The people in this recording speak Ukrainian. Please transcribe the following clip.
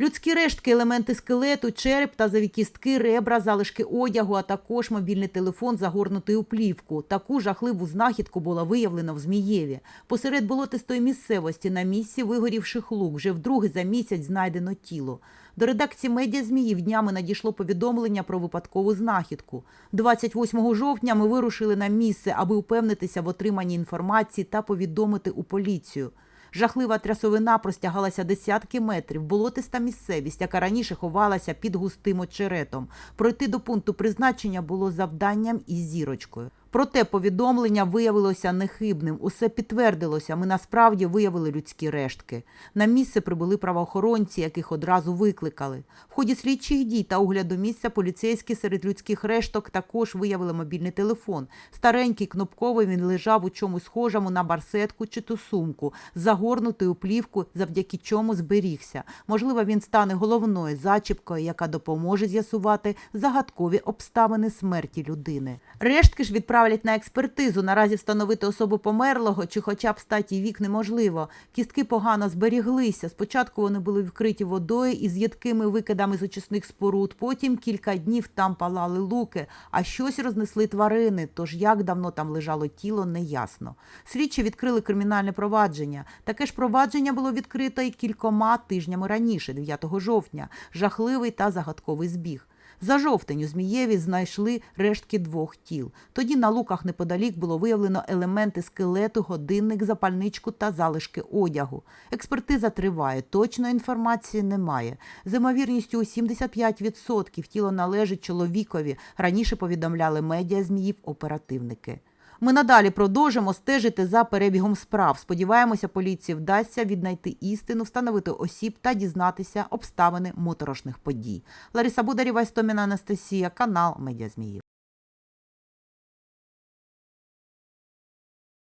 Людські рештки, елементи скелету, череп та завікістки, ребра, залишки одягу, а також мобільний телефон, загорнутий у плівку. Таку жахливу знахідку було виявлено в Змієві. Посеред болотистої місцевості на місці вигорівших лук вже вдруге за місяць знайдено тіло. До редакції медіа Зміїв днями надійшло повідомлення про випадкову знахідку. 28 жовтня ми вирушили на місце, аби упевнитися в отриманні інформації та повідомити у поліцію. Жахлива трясовина простягалася десятки метрів, болотиста місцевість, яка раніше ховалася під густим очеретом. Пройти до пункту призначення було завданням із зірочкою. Проте повідомлення виявилося нехибним. Усе підтвердилося. Ми насправді виявили людські рештки. На місце прибули правоохоронці, яких одразу викликали. В ході слідчих дій та огляду місця поліцейські серед людських решток також виявили мобільний телефон. Старенький кнопковий він лежав у чомусь схожому на барсетку чи ту сумку, загорнутий у плівку, завдяки чому зберігся. Можливо, він стане головною зачіпкою, яка допоможе з'ясувати загадкові обставини смерті людини. Рештки ж відправлять на експертизу. Наразі встановити особу померлого чи хоча б статі вік неможливо. Кістки погано зберіглися. Спочатку вони були вкриті водою із їдкими викидами з очисних споруд. Потім кілька днів там палали луки, а щось рознесли тварини. Тож як давно там лежало тіло, неясно. Слідчі відкрили кримінальне провадження. Таке ж провадження було відкрито і кількома тижнями раніше, 9 жовтня. Жахливий та загадковий збіг. За жовтень у Змієві знайшли рештки двох тіл. Тоді на луках неподалік було виявлено елементи скелету, годинник, запальничку та залишки одягу. Експертиза триває, точної інформації немає. З ймовірністю у 75% тіло належить чоловікові. Раніше повідомляли медіа Зміїв оперативники. Ми надалі продовжимо стежити за перебігом справ. Сподіваємося, поліції вдасться віднайти істину, встановити осіб та дізнатися обставини моторошних подій. Лариса Бударєва, Істоміна Анастасія, канал Медіа Зміїв.